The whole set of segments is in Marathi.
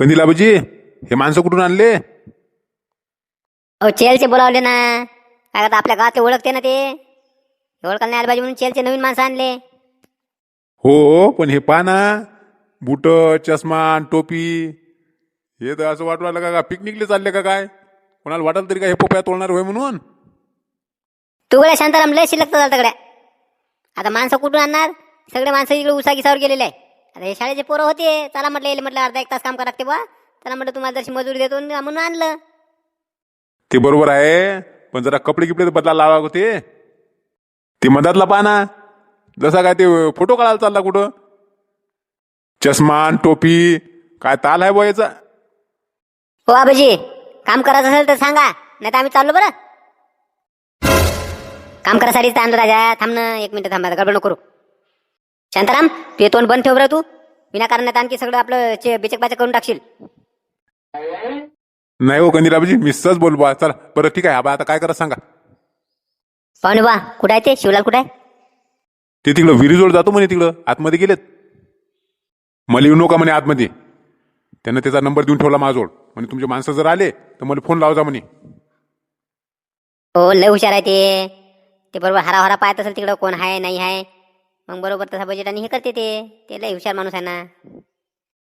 कंदिलाबाजी हे माणसं कुठून आणले? अहो चेलचे बोलावले ना. काय आता आपल्या गावातले ओळखते ना ते. ओळखायला नाही आलं पाहिजे म्हणून चेलचे नवीन माणसं आणले. हो पण हे पहा ना. बुट चष्मा आणि टोपी. हे तर असं वाटू राहिलं का पिकनिकले चालले का काय? कोणाला वाटलं तरी का हे पोप्या तोडणार होय म्हणून? तू गड्या शांताराम लय शिल्लक गड्या. आता माणसं कुठून आणणार? सगळे माणसं इकडे उसागिसावर गेलेले आहे. हे शाळेचे पोरं होते. चला म्हटलं येईल म्हटलं अर्धा एक तास काम करा लागते बा चला म्हटलं तुम्हाला जशी मजुरी देतो म्हणून आणलं. ते बरोबर आहे पण जरा कपडे गिपडे तर बदला लावा होते. ते मधातला पहा ना जसा काय ते फोटो काढायला चालला कुठं? चष्मा आणि टोपी. काय ताल आहे बुवा याचा? हो आबाजी. काम करायचं असेल तर सांगा. नाही तर आम्ही चाललो बरं. काम करायसाठी आणलं राजा. थांब ना एक मिनिट थांबा गडबड नको करू. शांताराम तू तोंड बंद ठेव बरं तू. तर आणखी सगळं आपलं चे बेचक बाचक करून टाकशील. नाही हो कंदिराबाजी मी सहज बोल बा. चला बरं ठीक आहे. आबा आता काय करा सांगा. पाहुणे बा कुठं आहे ते? शिवलाल कुठं आहे? ते तिकडं विहिरीजवळ जातो म्हणे तिकडं. आतमध्ये गेलेत. मला येऊ नका म्हणे आतमध्ये. त्यानं त्याचा नंबर देऊन ठेवला माझ्याजवळ. म्हणे तुमचे माणसं जर आले तर मला फोन लावजा म्हणे. हो लय हुशार आहे ते. ते बरोबर हरा हरा पाहत असेल तिकडं कोण आहे नाही आहे. मग बरोबर तसा बजेट आणि हे करते ते. ते लय हुशार माणूस आहे ना.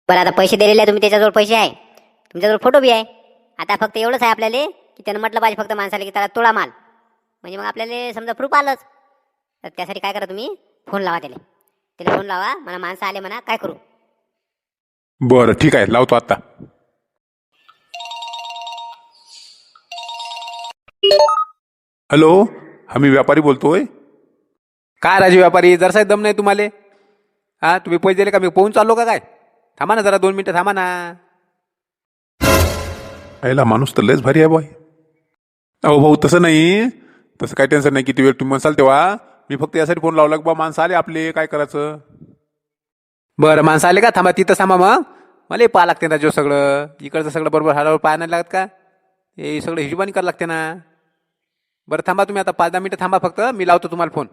बरं आता पैसे दिलेले आहे तुम्ही त्याच्याजवळ पैसे आहे. तुमच्याजवळ फोटो बी आहे. आता फक्त एवढंच आहे आपल्याला की त्यानं म्हटलं पाहिजे फक्त माणसाला की त्याला तोळा माल. म्हणजे मग आपल्याला समजा प्रूफ आलंच. तर त्यासाठी काय करा तुम्ही? फोन लावा त्याला. त्याला फोन लावा. मला माणसं आले म्हणा काय करू? बरं ठीक आहे. लावतो आत्ता. हॅलो? आम्ही व्यापारी बोलतोय. काय राजू व्यापारी जरासा दम नाही तुम्हाला? हा तुम्ही पैसे दिले का? मी पोहून चाललो का काय? थांबा ना जरा दोन मिनिटं थांबा ना. यायला माणूस तर लयच भारी आहे बॉय अहो भाऊ तसं नाही. तसं काही टेन्शन नाही. किती वेळ तुम्ही म्हणसाल तेव्हा मी फक्त यासाठी फोन लावला की बा माणसं आले आपले काय करायचं? बरं माणसं आले का? थांबा तिथं थांबा मग. मला पाहा लागते ना जो सगळं. इकडचं सगळं बरोबर हरावर पाहा नाही लागत का? हे सगळं हिशोबाने करावं लागते ना. बरं थांबा तुम्ही आता पाच दहा मिनिटं थांबा फक्त. मी लावतो तुम्हाला फोन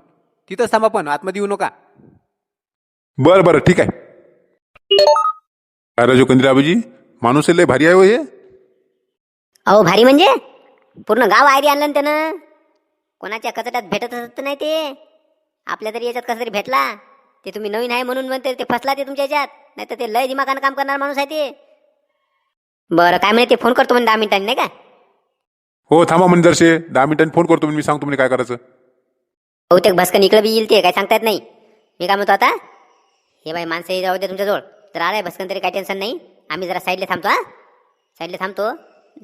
तिथंच थांबा पण आतमध्ये येऊ नका. बरं बरं ठीक आहे. काय राजू कंदिराबाजी माणूस लय भारी आहे हो हे. अहो भारी म्हणजे? पूर्ण गाव आयरी आणलं ना त्यानं. कोणाच्या कचऱ्यात भेटत असत नाही ते. आपल्या तरी याच्यात कसं तरी भेटला. ते तुम्ही नवीन आहे म्हणून म्हणते ते फसला ते तुमच्या याच्यात. नाही तर ते लय दिमागानं काम करणार माणूस आहे ते. बरं काय म्हणे ते फोन करतो म्हणे दहा मिनिटांनी नाही का? हो थांबा म्हणजे जरशे दहा मिनिटांनी फोन करतो मी सांगतो म्हणजे काय करायचं. बहुतेक भस्कन इकडे बी येईल ते काय सांगता येत नाही. मी काय म्हणतो आता हे बाई माणसं जाऊ दे तुमच्याजवळ. जर आलाय भस्कन तरी काही टेन्शन नाही. आम्ही जरा साईडला थांबतो हा. साईडला थांबतो.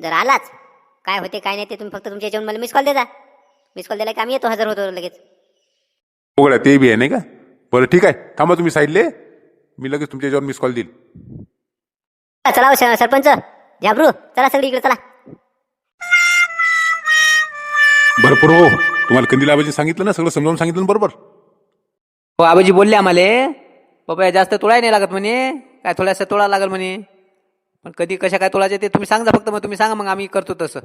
जर आलाच काय होते काय नाही ते तुम्ही फक्त तुमच्या याच्यावर मला मिस कॉल देता मिस कॉल दिला की आम्ही येतो हजर होतो लगेच. उघड्या ते बी आहे नाही का? बरं ठीक आहे. थांबा तुम्ही साईडले मी लगेच तुमच्या याच्यावर मिस कॉल देईल. चला हो स- सरपंच. झाबरू चला सगळी इकडे चला. भरपूर हो. तुम्हाला कंदिलाबाजी सांगितलं ना सगळं समजावून सांगितलं ना बरोबर? हो आबाजी बोलले आम्हाला बाबा जास्त तोळाय नाही लागत म्हणे काय थोड्यासा तोळा लागल म्हणे. पण कधी कशा काय तोळायचे ते तुम्ही सांगा फक्त मग तुम्ही सांगा मग आम्ही करतो तसं.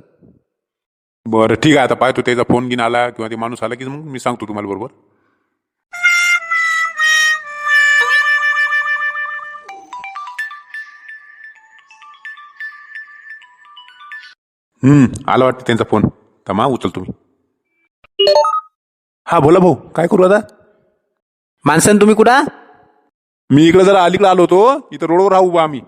बरं ठीक आहे आता पाहतो त्याचा फोन घेऊन आला किंवा ते माणूस आला की मग मी सांगतो तुम्हाला बरोबर? हम्म आला वाटतं त्यांचा फोन. तमा उचल तुम्ही हा बोला भाऊ काय करू आता? माणसं तुम्ही कुठं? मी इकडे जरा अलीकडे आलो होतो इथं रोडवर राहू बा आम्ही.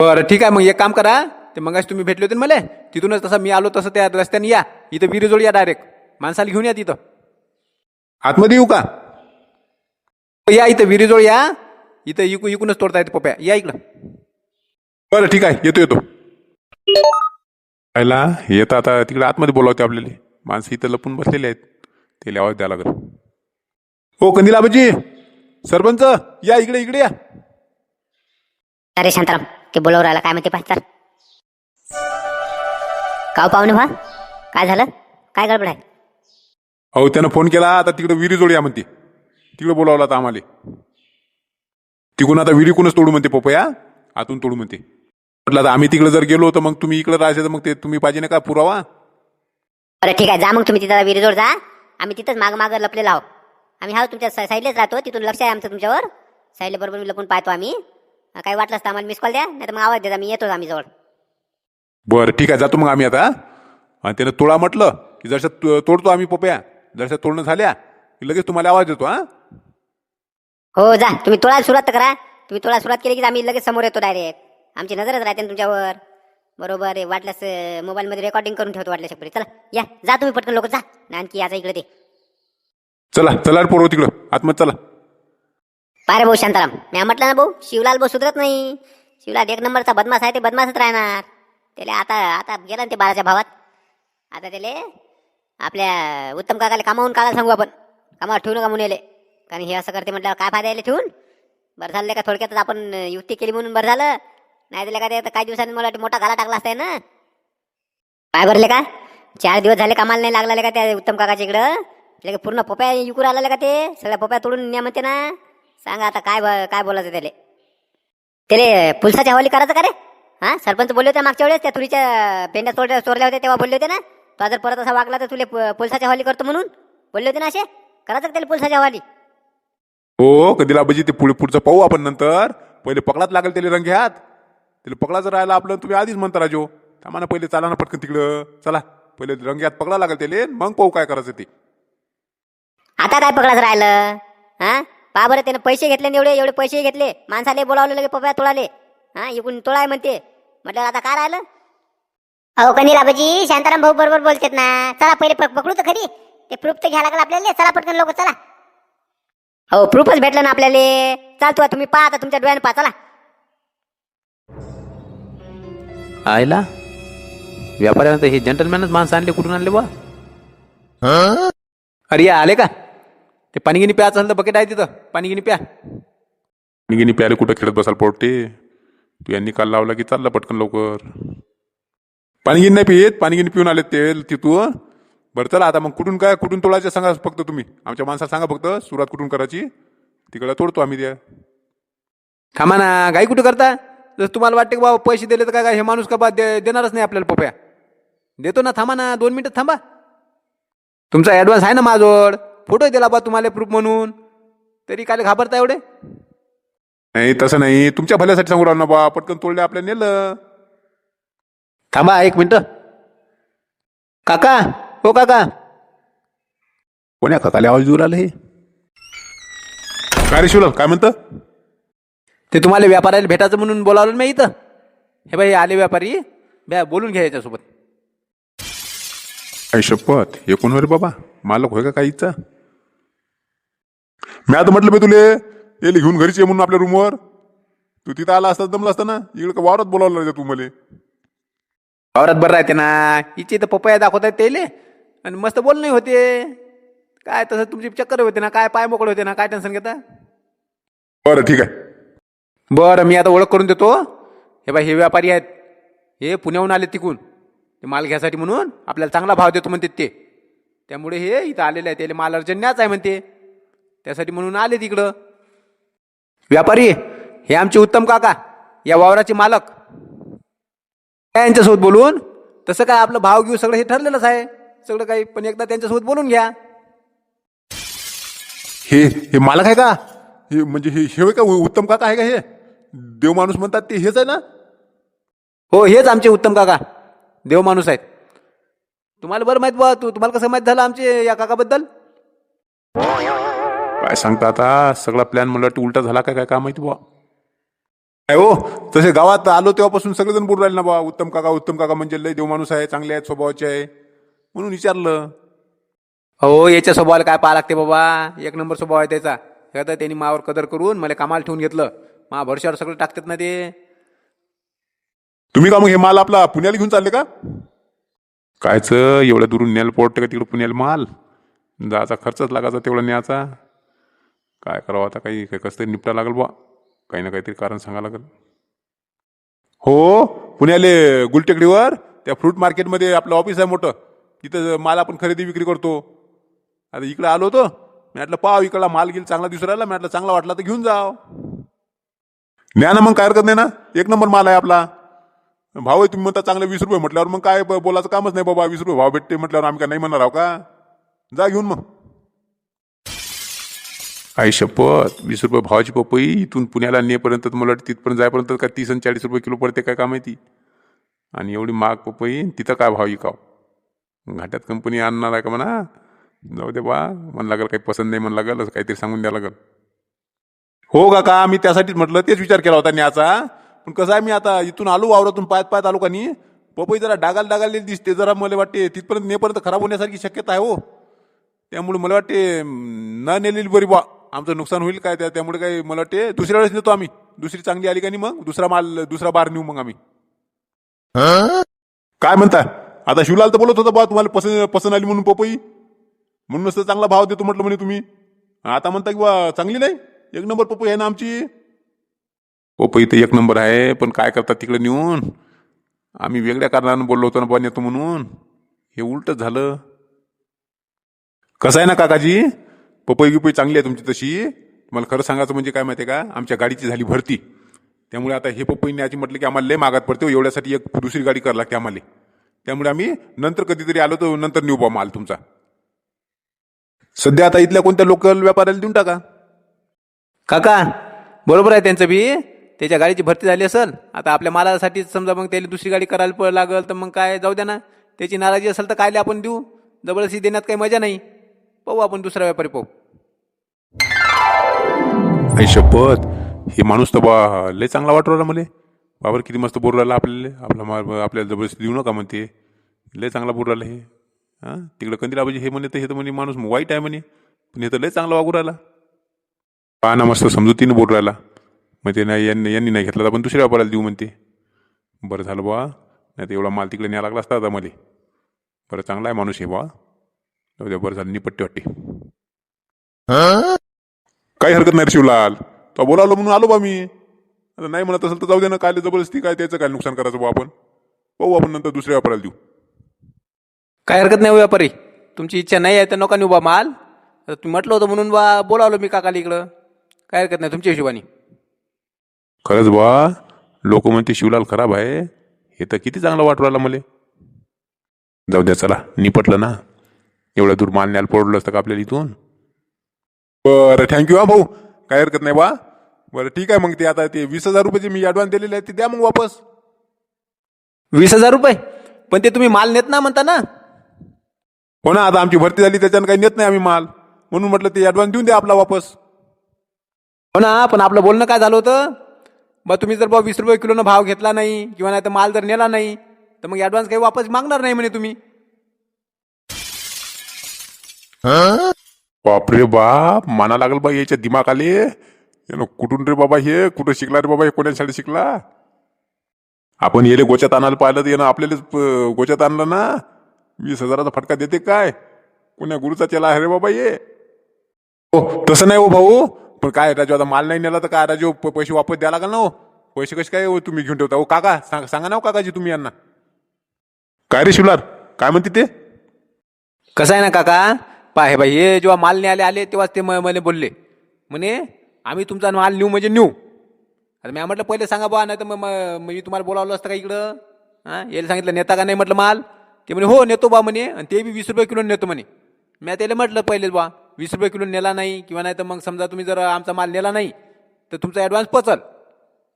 बरं ठीक आहे मग एक काम करा ते मगाशी तुम्ही भेटले होते ना मला तिथूनच तसं मी आलो तसं त्या रस्त्याने या इथं विहिरीजवळ या डायरेक्ट माणसाला घेऊन या तिथं. आतमध्ये येऊ का? या इथं विहिरीजवळ या इथं इकू इकूनच तोडता येते पप्या या इकडं. बरं ठीक आहे येतो येतो. पहिला येतं आता तिकडे आतमध्ये बोलावते आपल्याला. माणसं इथं लपून बसलेले आहेत. ते आवाज द्यायला लागत हो कंदिलाबाजी सरपंच या इकडे इकडे या. अरे शांताराम ते बोलावर राहिला काय म्हणते पाहिजे काव पाहुणे व्हा काय झालं? काय गडबड आहे? अहो त्यानं फोन केला आता तिकडे विहिरीजवळ या म्हणते. तिकडे बोलावला आता आम्हाला. तिकून आता विहिरीकूनच तोडू म्हणते पपया आतून तोडू म्हणते. म्हटलं आता आम्ही तिकडे जर गेलो तर मग तुम्ही इकडे राहायचं तर मग ते तुम्ही पाहिजे ना का पुरावा? बरं ठीक आहे जा मग तुम्ही तिथं विहिरीजवळ जा. आम्ही तिथंच माग माग लपलेलो आहो आम्ही हा तुमच्या सा- साईडलाच राहतो तिथून लक्ष आहे आमचं तुमच्यावर. साईडला बरोबर मी लपून पाहतो आम्ही. अं, काही वाटलंच तर आम्हाला मिस कॉल द्या नाही तर मग आवाज द्या मी येतोच आम्ही जवळ. बरं ठीक आहे जातो मग आम्ही आता आणि त्यानं तोडा म्हटलं की तो- तोडतो आम्ही पपया. जसं तोडणं झाल्या की लगेच तुम्हाला आवाज देतो हा. हो जा. तुम्ही तोळायला सुरुवात तर करा. तुम्ही तोळायला सुरुवात केली की आम्ही लगेच समोर येतो डायरेक्ट आमची नजरच राहते ना तुमच्यावर. बरोबर आहे. वाटल्यास मोबाईलमध्ये रेकॉर्डिंग करून ठेवतो वाटल्या शकतो चला या. जा तुम्ही पटकन लोक जा. आणि आणखी याचा इकडे ते. चला चला रे पोरं तिकडं. आतमध्ये चला. पारे भाऊ शांताराम. मी म्हटलं ना भाऊ शिवलाल भाऊ सुधरत नाही. शिवलाल एक नंबरचा बदमाश आहे ते बदमाशच राहणार. त्याला आता आता गेला ना ते बाराच्या भावात. आता त्याले आपल्या उत्तम काकाला कामावून काढायला सांगू आपण. कामावर ठेवू नका म्हणून कारण हे असं करते म्हटल्यावर काय फायदा यायला ठेवून? बरं झालं का? थोडक्यातच आपण युक्ती केली म्हणून बरं झालं. नाही दिलं का ते? आता काही दिवसांनी मला वाटतं मोठा घाला टाकला असताय ना काय भरले का? चार दिवस झाले कामाला नाही लागला का त्या उत्तम काकाच्या इकडं? त्याला का पूर्ण पप्या युकूर आला का ते? सगळ्या पप्या तोडून न्या म्हणते ना. सांगा आता काय ब- काय बोलायचं त्याले. त्याले पुलसाच्या हवाली करायचं का रे? हा? सरपंच बोलले होते मागच्या वेळेस त्या तुरीच्या पेंड्या चोरल्या चोरल्या होत्या तेव्हा बोलले होते ना. तो जर परत असा वागला तर तुले प- पुलसाच्या हवाली करतो म्हणून. बोलले होते ना असे? करायचं का त्याला पुलसाच्या हवाली? हो कधीला बजी ते पुढे पुढचं पाहू आपण नंतर. पहिले पकडाच लागेल त्याला रंगे हात त्याला पकडाचं राहिलं आपलं तुम्ही आधीच म्हणता राजो. थांबा ना पहिले चाला ना पटकन तिकडं. चला. पहिले रंग्यात पकडा लागेल त्याला मग पाहू काय करायचं ते. आता काय पकडायचं राहिलं? हा? पा बरं त्यानं पैसे घेतले आणि एवढे एवढे पैसे घेतले. माणसाले बोलावले लगे पप्या तोडाले. हा? इकडून तोडाय म्हणते. म्हटलं आता काय राहिलं? अहो कनी कनिराबाजी शांताराम भाऊ बरोबर बोलतात ना. चला पहिले प- पकडू तर खरी. ते प्रूफ तर घ्या लागलं आपल्याला. चला पटकन लोक चला. हो प्रूफच भेटलं ना आपल्याला. चालतो तुम्ही पहा आता तुमच्या डोळ्याने पहा चला. आयला? व्यापाऱ्यानं तर हे जंटलमॅनच माणसं आणले कुठून आणले बा अरे या आले का? ते पाणी गिनी प्यायचं असेल तर बकेट आहे तिथं. पाणी गिनी प्या. निघिनी प्याले कुठं खेळत बसायला पोटे तू यांनी काल लावला की चालला पटकन लवकर. पाणी गिन नाही पित पाणी गिनी पिऊन आले तेल तिथून. बरं चला आता मग कुठून काय कुठून तोडायचं सांगा फक्त तुम्ही. आमच्या माणसाला सांगा फक्त सुरुवात कुठून करायची? तिकडं तोडतो आम्ही त्या थांबा ना गाई कुठं करता? जर तुम्हाला वाटते की बाबा पैसे दिले तर काय काय हे माणूस का बा दे- देणारच नाही आपल्याला पप्या? देतो ना थांबा ना दोन मिनिटं थांबा. तुमचा ॲडव्हान्स आहे ना माझ्याजवळ. फोटो दिला बा तुम्हाला प्रूफ म्हणून. तरी काय घाबरता एवढे? नाही तसं नाही. तुमच्या भल्यासाठी सांगू राहिलो ना बा पटकन तोडले आपल्या नेलं. थांबा एक मिनिट. काका हो काका. कोण्या काकाले आवाज दूर आलं हे? काय रे शिवलाल काय म्हणतं? ते तुम्हाला व्यापाऱ्याला भेटायचं म्हणून बोलावलं मी इथं? हे बाई आले व्यापारी. ब्या बोलून घ्या याच्यासोबत. काय शपथ हे कोण रे बाबा? मालक होय का काहीचा मी आता म्हटलं बे तुले येले घेऊन घरीच ये म्हणून आपल्या रूमवर तू तिथं आला असता जमला असता ना? इकडे का वावरात बोलावलं रे तू मले? औरत बरं राहते ना. हिचे तर पपया दाखवत आहेत तेले आणि मस्त बोलणे होते. काय तसं तुमची चक्कर होते ना? काय पाय मोकळे होते ना? काय टेन्शन घेता? बरं ठीक आहे. बरं मी आता ओळख करून देतो. हे बाई हे व्यापारी आहेत. हे पुण्याहून आले तिकून. ते माल घ्यायसाठी म्हणून आपल्याला चांगला भाव देतो म्हणते ते. त्यामुळे हे इथं आलेले आहे त्याला माल अर्जन्याच आहे म्हणते. त्यासाठी म्हणून आले तिकडं. व्यापारी हे आमचे उत्तम काका या वावराचे मालक. काय यांच्यासोबत बोलून तसं काय आपलं भाव घेऊ सगळं हे ठरलेलंच आहे. सगळं काही पण एकदा त्यांच्यासोबत बोलून घ्या. हे हे मालक आहे का? हे म्हणजे हे हे होय का? उत्तम काका आहे का हे? देव माणूस म्हणतात ते हेच आहे ना? हो हेच आमचे उत्तम काका. देव माणूस आहेत. तुम्हाला बरं माहीत बा तू तुम्हाला कसं माहीत झालं आमचे या काकाबद्दल? काय सांगता आता? सगळा प्लॅन मला वाटतं उलटा झाला काय काय काय माहिती बुवा. काय हो तसे गावात आलो तेव्हापासून सगळेजण बोलू राहिले ना बा उत्तम काका उत्तम काका म्हणजे लय देव माणूस आहे चांगले आहेत स्वभावाचे आहे. म्हणून विचारलं. हो याच्या स्वभावाला काय पाहा लागते बाबा? एक नंबर स्वभाव आहे त्याचा. हे आता त्यांनी मावर कदर करून मला कामाला ठेवून घेतलं. मा भरशावर सगळं टाकतात ना ते. तुम्ही का मग हे माल आपला पुण्याला घेऊन चालले का? कायच एवढ्या दुरून न्यायला पोटतं का तिकडं पुण्याला माल? जायचा खर्चच लागायचा तेवढा न्यायचा. काय करावं आता काही काही कसं तरी निपटा लागेल बा काही ना काहीतरी कारण सांगा लागेल. हो पुण्याले गुलटेकडीवर त्या फ्रूट मार्केटमध्ये आपलं ऑफिस आहे मोठं. तिथं माल आपण खरेदी विक्री करतो. आता इकडं आलो होतो. मी म्हटलं पाव इकडला माल गेल चांगला दिसू राहिला. मी म्हटलं चांगला वाटला तर घेऊन जाव. न्या ना मग काय हरकत नाही ना? एक नंबर माल आहे आपला. भाव आहे तुम्ही म्हणता चांगले वीस रुपये म्हटल्यावर मग काय ब- बोलायचं कामच नाही बाबा. वीस रुपये भाव भेटते म्हटल्यावर आम्ही काय नाही म्हणणार आहो का? जा घेऊन मग. आई शपथ वीस रुपये भावाची पपई इथून पुण्याला नेपर्यंत तर मला वाटतं तिथपर्यंत जायपर्यंत काय तीस आणि चाळीस रुपये किलो पडते काय काम आहे ती? आणि एवढी महाग पपई तिथं काय भाव विकाव? घाट्यात कंपनी आणणार आहे का म्हणा? जाऊ दे बा. मन लागेल काही पसंत नाही मन लागेल. असं काहीतरी सांगून द्या लागेल. हो का का मी त्यासाठीच म्हटलं तेच विचार केला होता न्याचा. पण कसं आहे मी आता इथून आलो वावरातून पायात पायात आलो का नाही पपई जरा डागाल डागालेली दिसते जरा मला वाटते तिथपर्यंत नेपर्यंत खराब होण्यासारखी शक्यता आहे हो. त्यामुळे मला वाटते न नेलेली बरी बा आमचं नुकसान होईल काय त्या त्यामुळे काय मला वाटते दुसऱ्या वेळेस नेतो आम्ही. दुसरी चांगली आली का नाही मग दुसरा माल दुसरा बार नेऊ मग आम्ही. काय म्हणता आता शिवलाल तर बोलत होता बा तुम्हाला पसंत पसंत आली म्हणून पपई. म्हणूनच तर चांगला भाव देतो म्हटलं म्हणे तुम्ही. आता म्हणता की बा चांगली नाही? एक नंबर पप्पू आहे ना आमची? पपई तर एक नंबर आहे पण काय करतात तिकडे नेऊन? आम्ही वेगळ्या कारणानं बोललो होतो ना बा नेतो म्हणून. हे उलट झालं. कसं आहे ना काकाजी? पपई गिपई चांगली आहे तुमची तशी. मला खरं सांगायचं म्हणजे काय माहिती आहे का? आमच्या गाडीची झाली भरती. त्यामुळे आता हे पपई न्यायची म्हटलं की आम्हाला लय मागात पडते हो. एवढ्यासाठी एक दुसरी गाडी करावी लागते आम्हाला. त्यामुळे आम्ही नंतर कधीतरी आलो तर नंतर नेऊ बा माल तुमचा. सध्या आता इथल्या कोणत्या लोकल व्यापाऱ्याला देऊन टाका? काका बरोबर आहे त्यांचं बी. त्याच्या गाडीची भरती झाली असेल आता आपल्या मालासाठी समजा मग त्याला दुसरी गाडी करायला प- लागल तर मग काय जाऊ द्या ना. त्याची नाराजी असेल तर कायले आपण देऊ? जबरदस्ती देण्यात काही मजा नाही. पाहू आपण दुसरा व्यापारी पाहू. आई शपथ हे माणूस तर बा लय चांगला वाटू राहिला मला. बाबर किती मस्त बोलू राहिला आपल्याला. आपला मा आपल्याला जबरदस्ती देऊ नका म्हणते. लय चांगला बोलू राहिला हे. हां? तिकडं कंदिलाबाजी हे म्हणे तर हे तर म्हणे माणूस वाईट आहे म्हणे. पण हे तर लय चांगला वागू राहिला. पहा ना मस्त समजुतीनं बोलू राहिला मग ते नाही यांनी यांनी नाही घेतला तर आपण दुसऱ्या व्यापाऱ्याला देऊ म्हणते. बरं झालं बा नाही तर एवढा माल तिकडे न्यायला लागला असता आता मला. बरं चांगला आहे माणूस हे बा जाऊ द्या बरं झालं निपट्टी वाटते. काही हरकत नाही रे शिवलाल. तो बोलावलं म्हणून आलो बा मी. आता नाही म्हणत असेल तर जाऊ दे ना काय जबरदस्ती काय त्याचं काय नुकसान करायचं बा आपण. पाहू आपण नंतर दुसऱ्या व्यापाऱ्याला देऊ. काय हरकत नाही हो व्यापारी. तुमची इच्छा नाही आहे तर नका नेऊ बा माल. आता तुम्ही म्हटलं होतं म्हणून बा बोलावलं मी काकाला इकडं. काय हरकत नाही तुमच्या हिशोबाने. खरंच बा लोक म्हणते शिवलाल खराब आहे. हे तर किती चांगलं वाटू राहिलं मला. जाऊ द्या चला निपटलं ना. एवढ्या दूर माल न्यायला पडलं असतं का आपल्याला इथून? बरं थँक्यू हा भाऊ. काय हरकत नाही बा बरं ठीक आहे मग ते आता ते वीस हजार रुपये जे मी ॲडव्हान्स दिलेले आहेत ते द्या मग वापस. वीस हजार रुपये? पण ते तुम्ही माल नेत ना म्हणता ना. हो ना आता आमची भरती झाली त्याच्यानं काही नेत नाही आम्ही माल. म्हणून म्हटलं ते ॲडव्हान्स देऊन द्या आपला वापस. हो ना पण आपलं बोलणं काय झालं होतं? बा तुम्ही जर बा वीस रुपये किलोनं भाव घेतला नाही किंवा नाही तर माल जर नेला नाही तर मग ॲडव्हान्स काही वापस मागणार नाही म्हणे तुम्ही. बापरे बाप माना लागल बा याच्या दिमाग आले यानं कुठून रे बाबा हे? कुठं शिकला रे बाबा हे? कोण्या शाळेत शिकला? आपण येले गोच्यात आणायला पाहिलं तर यानं आपल्यालाच प- गोच्यात आणलं ना. वीस हजाराचा फटका देते काय? कोण्या गुरुचा चेला आहे रे बाबा ये हो तसं नाही हो भाऊ. पण काय राजू आता माल नाही नेला तर काय राजू प- पैसे वापस द्यायला लागल ना हो. पैसे कसे काय हो तुम्ही घेऊन ठेवता? हो काका सांग सांगा ना हो काकाजी तुम्ही यांना. काय रे शिवलार काय म्हणते ते? कसं आहे ना काका? पा हे बाई हे जेव्हा माल न्यायला आले तेव्हाच ते म- मला बोलले. म्हणे आम्ही तुमचा माल नेऊ म्हणजे नेऊ. आता मी म्हटलं पहिले सांगा बा नाही तर मग मग मी तुम्हाला बोलावलं असतं का इकडं? हां? याला सांगितलं नेता का नाही म्हटलं माल? ते म्हणे हो नेतो बा म्हणे आणि ते बी वीस रुपये किलो नेतो म्हणे. मी त्याला म्हटलं पहिलेच बा वीस रुपये किलो नेला नाही किंवा नाही तर मग समजा तुम्ही जर आमचा माल नेला नाही तर तुमचा ॲडव्हान्स पचल.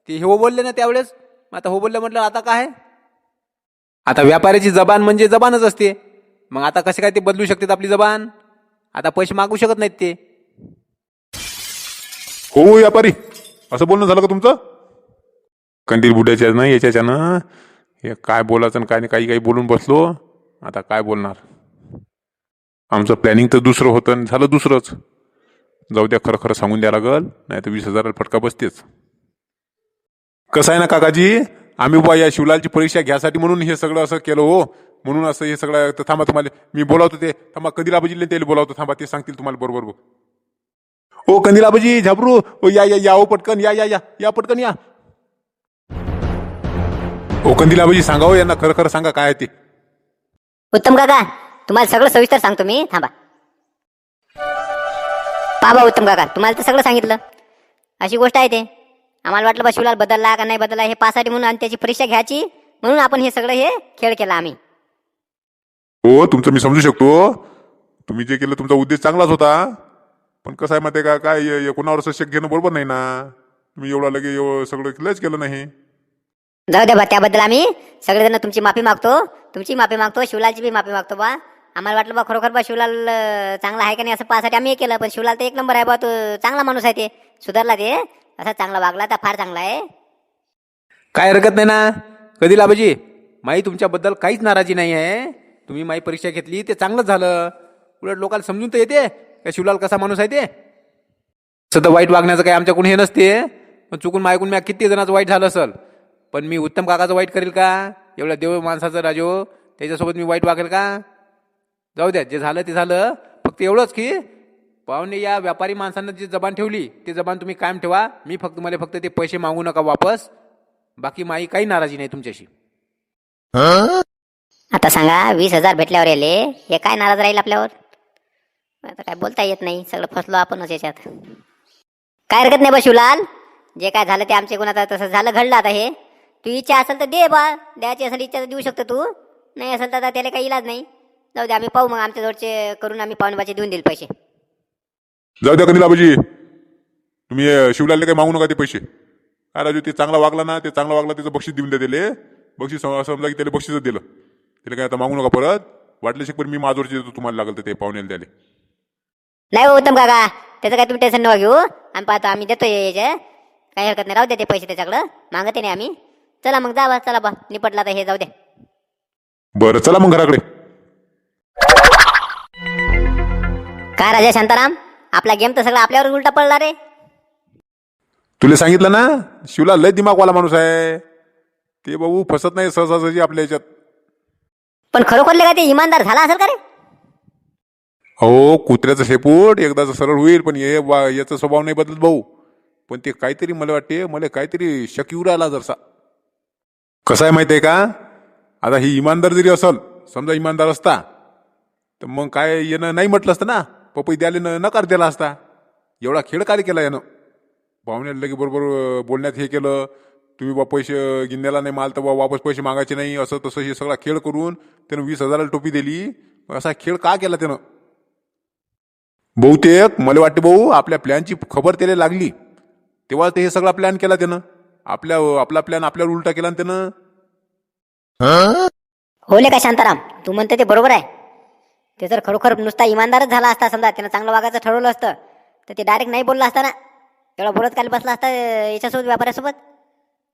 ते हो बोलले ना त्यावेळेस. मग आता हो बोलले म्हटलं आता काय? आता व्यापाऱ्याची जबान म्हणजे जबानच असते. मग आता कसे काय ते बदलू शकतात आपली जबान? आता पैसे मागू शकत नाहीत ते. हो व्यापारी असं बोलणं झालं का तुमचं? कंदील बुड्याच्या ना याच्याच्यानं. हे काय बोलायचं आणि काय नाही काही काही बोलून बसलो. आता काय बोलणार? आमचं प्लॅनिंग तर दुसरं होतं आणि झालं दुसरंच. जाऊ द्या खरं खरं सांगून द्या लागल नाही तर वीस हजाराला फटका बसतेच. कसं आहे ना काकाजी? आम्ही बुवा या शिवलालची परीक्षा घ्यासाठी म्हणून हे सगळं असं केलं हो. म्हणून असं हे सगळं तर थांबा तुम्हाला मी बोलावतो ते. थांबा कधीला त्याला बोलावतो. थांबा ते सांगतील तुम्हाला बरोबर बघ. ओ कंदिलाबाजी झाबरू? ओ या या या ओ पटकन या या या या पटकन या. ओ कंदिलाबाजी सांगा हो यांना खरं खरं सांगा काय आहे ते. उत्तम काका तुम्हाला सगळं सविस्तर सांगतो मी. थांबा. बाबा उत्तम काका तुम्हाला तर सगळं सांगितलं. अशी गोष्ट आहे ते. आम्हाला वाटलं बा शिवलाल बदलला का नाही बदलला हे पासाठी म्हणून आणि त्याची परीक्षा घ्यायची म्हणून आपण हे सगळं हे खेळ केला आम्ही. हो तुमचं मी समजू शकतो. तुम्ही जे केलं तुमचा उद्देश चांगलाच होता. पण कसं आहे माहिती का? काय ए- एकोणावर शेक घेणं बरोबर नाही ना. तुम्ही एवढा लगे एव- सगळं लयच केलं नाही. जाऊ द्या बा त्याबद्दल आम्ही सगळेजण तुमची माफी मागतो. तुमची माफी मागतो शिवलालची बी माफी मागतो बा. आम्हाला वाटलं बा खरोखर बा शिवलाल चांगला आहे का नाही असं पाहण्यासाठी आम्ही हे केलं पण शिवलाल तर एक नंबर आहे बा तो चांगला माणूस आहे ते सुधारला ते. असा चांगला वागला तर फार चांगला आहे. काय हरकत नाही ना? कधी लाभाजी माई तुमच्याबद्दल काहीच नाराजी नाही आहे. तुम्ही माई परीक्षा घेतली ते चांगलंच झालं. उलट लोकांना समजून तर येते का शिवलाल कसा माणूस आहे ते? सध्या वाईट वागण्याचं काही आमच्याकडून हे नसते. पण चुकून मायकून मी किती जणांचं वाईट झालं असेल. पण मी उत्तम काकाचं वाईट करेल का? एवढ्या देव माणसाचं राजो त्याच्यासोबत मी वाईट वागेल का? जाऊ द्या जे झालं ते झालं. फक्त एवढंच की पाहुणे या व्यापारी माणसानं जी जबान ठेवली ती जबान तुम्ही कायम ठेवा. मी फक्त मला फक्त ते पैसे मागू नका वापस. बाकी माई काही नाराजी नाही तुमच्याशी. आता सांगा वीस हजार भेटल्यावर येले हे काय नाराज राहील आपल्यावर? आता काय बोलता येत नाही. सगळं फसलो आपणच याच्यात. काय हरकत नाही बा शिवलाल. जे काय झालं ते आमच्या गुणात तसं झालं घडलं आता हे. तू इच्छा असेल तर दे बा. द्यायची असेल इच्छा तर देऊ शकतो तू. नाही असेल तर आता त्याला काही इलाज नाही. जाऊ दे आम्ही पाहू मग. आमच्या जवळचे करून आम्ही पाहुणेबाचे देऊन देईल पैसे. जाऊ द्या कधी बाबाजी तुम्ही अं, शिवलालला काही मागू नका ते पैसे. काय राजू ते चांगला वागला ना ते चांगला वागला त्याचं बक्षीस देऊन द्या त्याले. बक्षीस सम- समजा की त्याला बक्षीसच दिलं. त्याला काय आता मागू नका परत. वाटलं पण मी माझवरची देतो तुम्हाला लागलं तर ते पाहुण्याला द्याले नाही हो उत्तम काका. त्याचं काय तुम्ही टेन्शन नका घेऊ. आम्ही पाहतो आम्ही देतो याचे काही हरकत नाही राहू दे ते पैसे त्याच्याकडं. मागते नाही आम्ही. चला मग जा बा चला बा. निपटला तर हे जाऊ दे. बरं चला मग घराकडे. काय राजा शांताराम? आपला गेम तर सगळा आपल्यावर उलटा पडला रे. तुला सांगितलं ना शिवला लय दिमागवाला माणूस आहे. ते भाऊ फसत नाही सहजासहजी आपल्या याच्यात. पण खरोखरले काय ते इमानदार झाला असेल का रे? अहो कुत्र्याचं शेपूट एकदाच सरळ होईल पण हे वा- याचा स्वभाव नाही बदलत भाऊ. पण ते काहीतरी मला वाटते मला काहीतरी शक येऊ राहिला जरसा. कसं आहे माहिती आहे का? आता ही इमानदार जरी असल समजा इमानदार असता तर मग काय येणं नाही म्हटलं असतं ना? पपई द्याले न नकार दिला असता. एवढा खेळ काय केला यानं. पाहुण्याला लगे बरोबर बोलण्यात हे केलं. तुम्ही बा पैसे गिन्याला नाही माल तर बा वापस पैसे मागायचे नाही असं तसं हे सगळा खेळ करून त्यानं वीस हजाराला टोपी दिली. असा खेळ का केला त्यानं? बहुतेक मला वाटते भाऊ आपल्या प्लॅनची खबर त्याला लागली. तेव्हा ते हे सगळा प्लॅन केला त्यानं. आपल्या आपला प्लॅन आपल्यावर उलटा केला त्यानं. होले का शांताराम? तू म्हणते ते बरोबर आहे. ते जर खरोखर नुसता इमानदारच झाला असता समजा त्यानं चांगलं वागायचं ठरवलं असतं तर ते डायरेक्ट नाही बोललं असतं ना. एवढा बोलत काल बसला असता याच्यासोबत व्यापाऱ्यासोबत.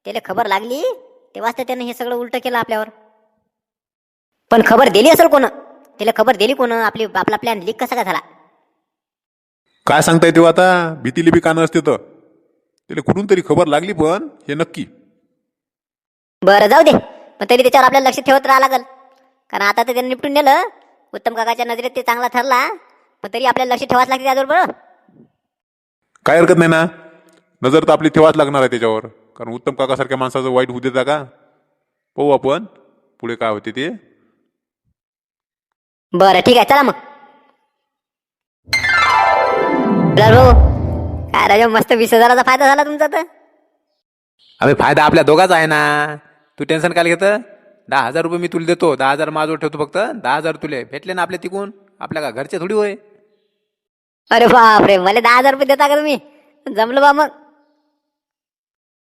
त्याला खबर लागली तेव्हाच तर त्यानं हे सगळं उलट केलं आपल्यावर. पण खबर दिली असेल कोण? त्याला खबर दिली कोण? आपली आपला प्लॅन लीक कसा काय झाला? काय सांगता येते हो आता? भीतीली बी कानं असते तर. त्याला कुठून तरी खबर लागली पण हे नक्की. बरं जाऊ दे. पण तरी त्याच्यावर आपल्याला लक्ष ठेवत राहा लागल. कारण आता तर त्यानं निपटून नेलं. उत्तम काकाच्या नजरेत ते चांगला ठरला पण तरी आपल्याला लक्ष ठेवाच लागते त्याच्यावर बरं काय हरकत नाही ना? नजर तर आपली ठेवाच लागणार आहे त्याच्यावर. कारण उत्तम काकासारख्या माणसाचं वाईट होऊ देता का? पाहू आपण. पुढे काय होते ते? बरं ठीक आहे. चला मग. भाऊ. काय राजा मस्त वीस हजाराचा फायदा झाला तुमचा तर. अबे फायदा आपल्या दोघाचा आहे ना. तू टेन्शन काय घेतं? दहा हजार रुपये मी तुला देतो दहा हजार माझ्यावर ठेवतो फक्त दहा हजार तुले. भेटले ना आपल्या तिकून? आपल्या का घरचे थोडी होय? अरे बापरे मला दहा हजार रुपये देता का तुम्ही? जमलं बा मग.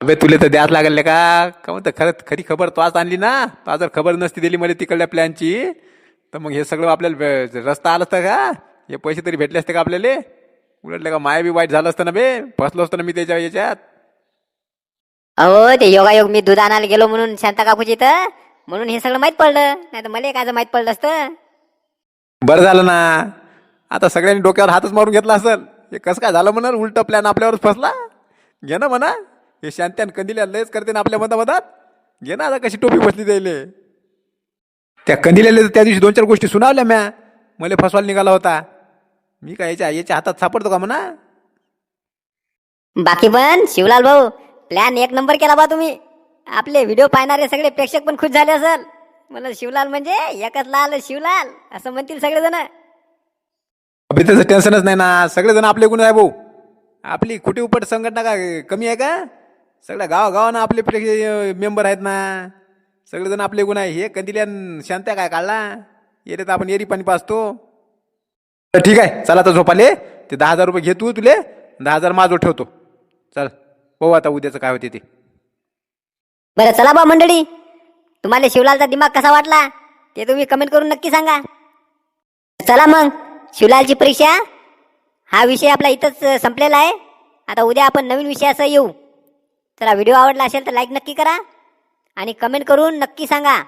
अबे तुले तर द्यास लागले का? का म्हणतं खरं खरी खबर तो आज आणली ना? तो आज जर खबर नसती दिली मला तिकडल्या प्लॅनची तर मग हे सगळं आपल्याला वे- रस्ता आला असता का? हे पैसे तरी भेटले असते का आपल्याला? उलटले का माया बी वाईट झालं असतं ना बे? फसलो असतं ना मी त्याच्या याच्यात. अहो ते योगायोग मी दूध आणायला गेलो म्हणून शांता काकूची इथं म्हणून हे सगळं माहीत पडलं. नाही तर मला काय माहीत पडलं असतं? बरं झालं ना. आता सगळ्यांनी डोक्यावर हातच मारून घेतला असेल. हे कसं काय झालं म्हणाल? उलट प्लॅन आपल्यावरच फसला? घे ना म्हणा. हे शांत्यान कंदिल्या लयच करते ना आपल्या मधा मधात घे ना आता कशी टोपी बसली द्यायले त्या कंदिल्याला तर त्या दिवशी दोन चार गोष्टी सुनावल्या म्या. मला फसवायला निघाला होता. मी काय याच्या याच्या हातात सापडतो का म्हणा? बाकी पण शिवलाल भाऊ प्लॅन एक नंबर केला बा तुम्ही. आपले व्हिडिओ पाहणारे सगळे प्रेक्षक पण खुश झाले असेल. मला शिवलाल म्हणजे एकच लाल शिवलाल असं म्हणतील सगळेजण. अभि त्याचं टेन्शनच नाही ना. सगळेजण आपले गुण आहे भाऊ. आपली खोटी उपट संघटना का कमी आहे का? सगळ्या गावागावानं आपले मेंबर आहेत ना. सगळेजण आपले गुण आहे. हे कंदिल्यान शांत्या काय काढला? येते तर आपण एरी पाणी पाचतो तर ठीक आहे. चला तर झोपाले. ते दहा हजार रुपये घेतो तुले. दहा हजार माझं ठेवतो. चल. पाहू आता उद्याचं काय होते ते. बरं चला बा मंडळी. तुम्हाला शिवलालचा दिमाग कसा वाटला ते तुम्ही कमेंट करून नक्की सांगा. चला मग शिवलालची परीक्षा. हा विषय आपला इथंच संपलेला आहे. आता उद्या आपण नवीन विषयासह येऊ. चला व्हिडिओ आवडला असेल तर लाईक नक्की करा आणि कमेंट करून नक्की सांगा.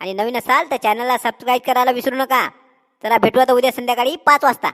आणि नवीन असाल तर चॅनलला सबस्क्राईब करायला विसरू नका. चला भेटू आता उद्या संध्याकाळी पाच वाजता.